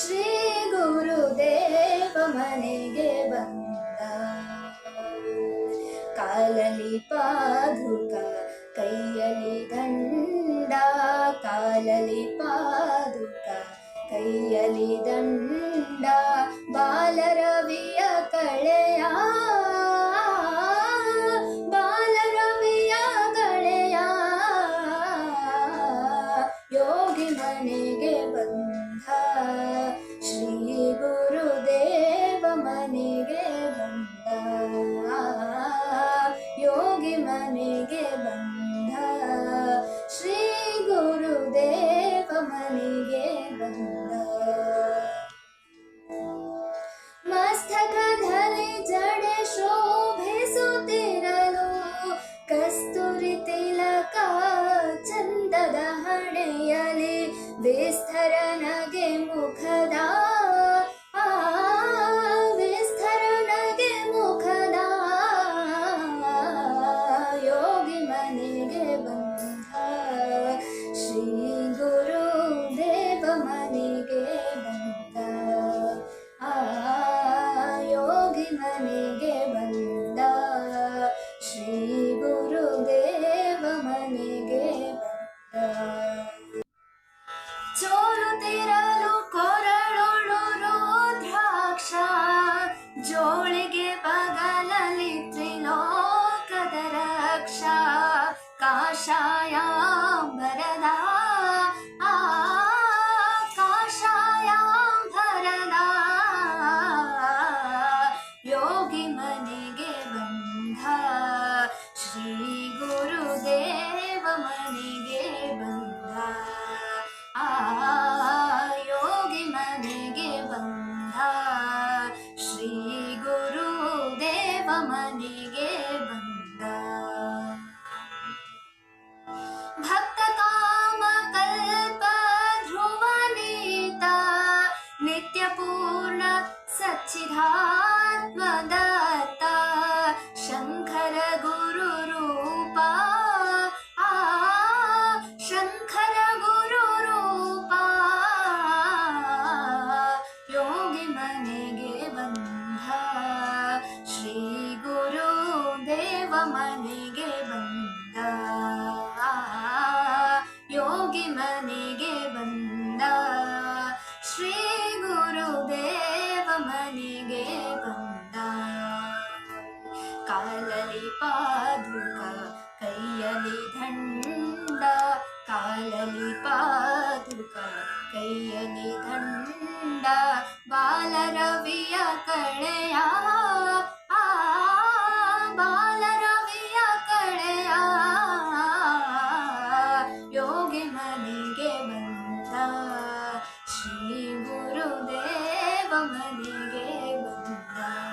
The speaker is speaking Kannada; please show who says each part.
Speaker 1: ಶ್ರೀ ಗುರುದೇವ ಮನೆಗೆ ಬಂದ. ಕಾಲಲಿ ಪಾದುಕ ಕೈಯಲ್ಲಿ ದಂಡ. ಕಾಲಲಿ ಪಾದುಕ ಕೈಯಲ್ಲಿ ದಂಡ. विस्तरनगे मुखदा। विस्तरणगे मुखदा। योगी मने ब श्री गुरुदेव बोगीमने ब 其他。ಮನೆಗೆ ಬಂದ. ಕಾಲಲಿ ಪಾದುಕ ಕೈಯಲಿ ದಂಡ. ಕಾಲಲಿ ಪಾದುಕ ಕೈಯಲಿ ದಂಡ. ಬಾಲರವಿಯ ಕಡೆಯ ಬಾಲರವಿಯ ಕಡೆಯ. ಯೋಗಿ ಮನೆಗೆ ಬಂದ. ಶ್ರೀ ಗುರುದೇವ ಮನೆಗೆ Bye.